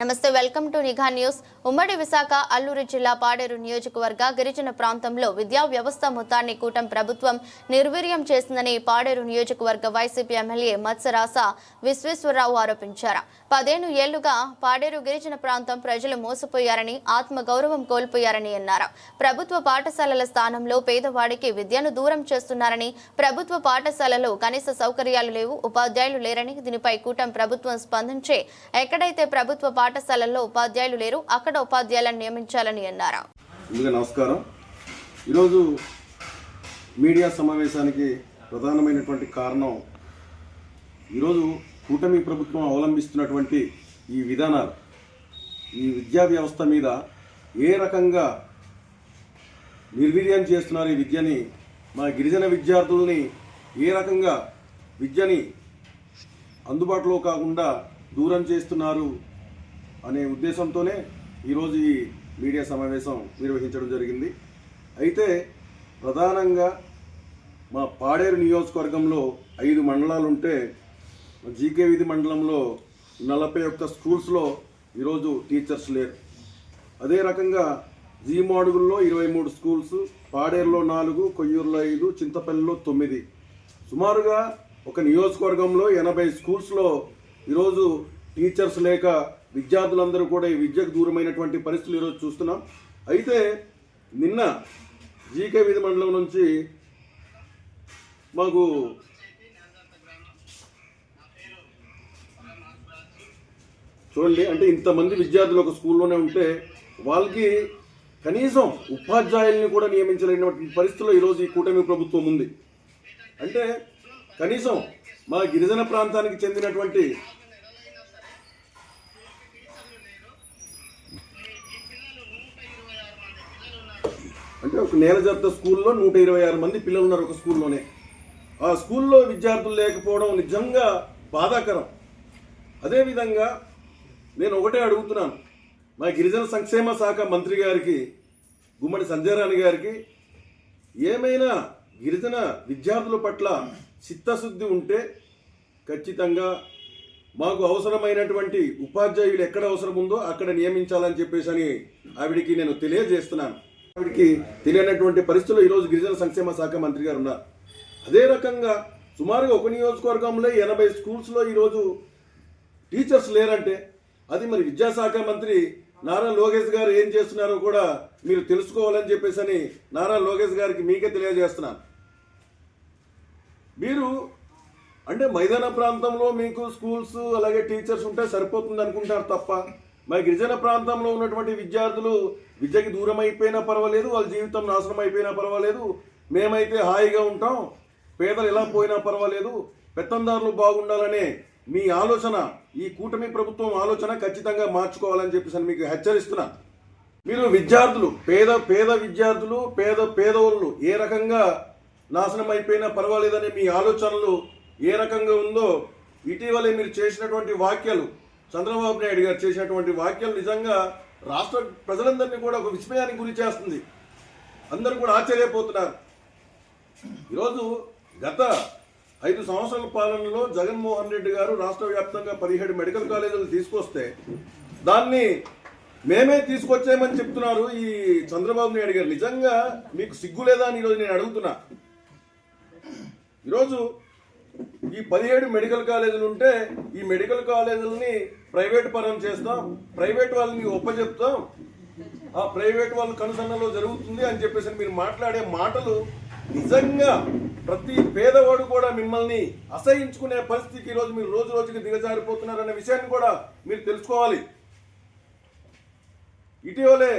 నమస్తే welcome to నిఘా news. ఉమ్మడి విశాఖ అల్లూరు జిల్లా పాడేరు నియోజకవర్గ గిరిజన ప్రాంతంలో విద్యా వ్యవస్థ మొత్తాన్ని కూటం ప్రభుత్వం నిర్వీర్యం చేసిందని పాడేరు నియోజకవర్గ వైసీపీ ఎమ్మెల్యే మత్సరాస విశ్వేశ్వరరావు ఆరోపించారు. పదేను ఏళ్ళుగా పాడేరు గిరిజన ప్రాంతం ప్రజలు మోసపోయారని ఆత్మ గౌరవం కోల్పోయారని అన్నారు. ప్రభుత్వ పాఠశాలల స్థానంలో పేదవాడికి విద్యను దూరం చేస్తున్నారని ప్రభుత్వ పాఠశాలలో కనీస సౌకర్యాలు లేవు ఉపాధ్యాయులు లేరని దీనిపై కూటం ప్రభుత్వం స్పందించి ఎక్కడైతే ప్రభుత్వ పాఠశాలల్లో ఉపాధ్యాయులు లేరు. అక్కడ ఉపాధ్యాయులను నియమించాలని అన్నారు. ముందుగా నమస్కారం. ఈరోజు మీడియా సమావేశానికి ప్రధానమైనటువంటి కారణం ఈరోజు కూటమి ప్రభుత్వం అవలంబిస్తున్నటువంటి ఈ విధానాలు. ఈ విద్యా వ్యవస్థ మీద ఏ రకంగా నిర్వీర్యం చేస్తున్నారు ఈ విద్యని మా గిరిజన విద్యార్థుల్ని ఏ రకంగా విద్యని అందుబాటులో కాకుండా దూరం చేస్తున్నారు అనే ఉద్దేశంతోనే ఈరోజు ఈ మీడియా సమావేశం నిర్వహించడం జరిగింది. అయితే ప్రధానంగా మా పాడేరు నియోజకవర్గంలో ఐదు మండలాలు ఉంటే జీకే విధి మండలంలో నలభై ఒక్క స్కూల్స్లో ఈరోజు టీచర్స్ లేరు. అదే రకంగా జీ మాడుగుల్లో ఇరవై మూడు స్కూల్స్ పాడేరులో నాలుగు కొయ్యూరులో ఐదు చింతపల్లిలో తొమ్మిది. సుమారుగా ఒక నియోజకవర్గంలో ఎనభై స్కూల్స్లో ఈరోజు టీచర్స్ లేక విద్యార్థులందరూ కూడా ఈ విద్యకు దూరమైనటువంటి పరిస్థితులు ఈరోజు చూస్తున్నాం. అయితే నిన్న జీకే విధి మండలం నుంచి మాకు చూడండి అంటే ఇంతమంది విద్యార్థులు ఒక స్కూల్లోనే ఉంటే వాళ్ళకి కనీసం ఉపాధ్యాయుల్ని కూడా నియమించలేనటువంటి పరిస్థితుల్లో ఈరోజు ఈ కూటమి ప్రభుత్వం ఉంది. అంటే కనీసం మా గిరిజన ప్రాంతానికి చెందినటువంటి అంటే ఒక నేల జత స్కూల్లో నూట ఇరవై ఆరు మంది పిల్లలు ఉన్నారు ఒక స్కూల్లోనే. ఆ స్కూల్లో విద్యార్థులు లేకపోవడం నిజంగా బాధాకరం. అదేవిధంగా నేను ఒకటే అడుగుతున్నాను. మా గిరిజన సంక్షేమ శాఖ మంత్రి గారికి గుమ్మడి సంజయరాణి గారికి ఏమైనా గిరిజన విద్యార్థుల పట్ల చిత్తశుద్ధి ఉంటే ఖచ్చితంగా మాకు అవసరమైనటువంటి ఉపాధ్యాయులు ఎక్కడ అవసరం ఉందో అక్కడ నియమించాలని చెప్పేసి అని ఆవిడికి నేను తెలియజేస్తున్నాను. ఆవిడికి తెలియనటువంటి పరిస్థితుల్లో ఈరోజు గిరిజన సంక్షేమ శాఖ మంత్రి గారు ఉన్నారు. అదే రకంగా సుమారుగా ఒక నియోజకవర్గంలో ఎనభై స్కూల్స్లో ఈరోజు టీచర్స్ లేరంటే అది మరి విద్యాశాఖ మంత్రి నారా లోకేష్ గారు ఏం చేస్తున్నారో కూడా మీరు తెలుసుకోవాలని చెప్పేసి అని నారా లోకేష్ గారికి మీకే తెలియజేస్తున్నాను. మీరు అంటే మైదాన ప్రాంతంలో మీకు స్కూల్స్ అలాగే టీచర్స్ ఉంటే సరిపోతుంది అనుకుంటారు తప్ప మరి గిరిజన ప్రాంతంలో ఉన్నటువంటి విద్యార్థులు విద్యకి దూరం అయిపోయినా పర్వాలేదు వాళ్ళ జీవితం నాశనం అయిపోయినా పర్వాలేదు. మేమైతే హాయిగా ఉంటాం పేదలు ఎలా పోయినా పర్వాలేదు. పెత్తందారులు బాగుండాలనే మీ ఆలోచన ఈ కూటమి ప్రభుత్వం ఆలోచన ఖచ్చితంగా మార్చుకోవాలని చెప్పేసి మీకు హెచ్చరిస్తున్నా. మీరు విద్యార్థులు పేద పేద విద్యార్థులు పేద పేదవాళ్ళు ఏ రకంగా నాశనం అయిపోయినా పర్వాలేదనే మీ ఆలోచనలు ఏ రకంగా ఉందో ఇటీవలే మీరు చేసినటువంటి వాక్యాలు చంద్రబాబు నాయుడు గారు చేసినటువంటి వాక్యాలు నిజంగా రాష్ట్ర ప్రజలందరినీ కూడా ఒక విస్మయానికి గురి చేస్తుంది. అందరూ కూడా ఆశ్చర్యపోతున్నారు. ఈరోజు గత ఐదు సంవత్సరాల పాలనలో జగన్మోహన్ రెడ్డి గారు రాష్ట్ర వ్యాప్తంగా పదిహేడు మెడికల్ కాలేజీలు తీసుకొస్తే దాన్ని మేమే తీసుకొచ్చామని చెప్తున్నారు ఈ చంద్రబాబు నాయుడు గారు. నిజంగా మీకు సిగ్గు లేదా అని ఈరోజు నేను అడుగుతున్నా. ఈరోజు ఈ పదిహేడు మెడికల్ కాలేజీలు ఉంటే ఈ మెడికల్ కాలేజీలని ప్రైవేట్ పరం చేస్తాం. ప్రైవేట్ వాళ్ళని ఒప్పచెప్తాం ఆ ప్రైవేట్ వాళ్ళ కనుసన్నలో జరుగుతుంది అని చెప్పేసి మీరు మాట్లాడే మాటలు నిజంగా ప్రతి పేదవాడు కూడా మిమ్మల్ని అసహించుకునే పరిస్థితికి ఈరోజు మీరు రోజు రోజుకి దిగజారిపోతున్నారనే విషయాన్ని కూడా మీరు తెలుసుకోవాలి. ఇటీవలే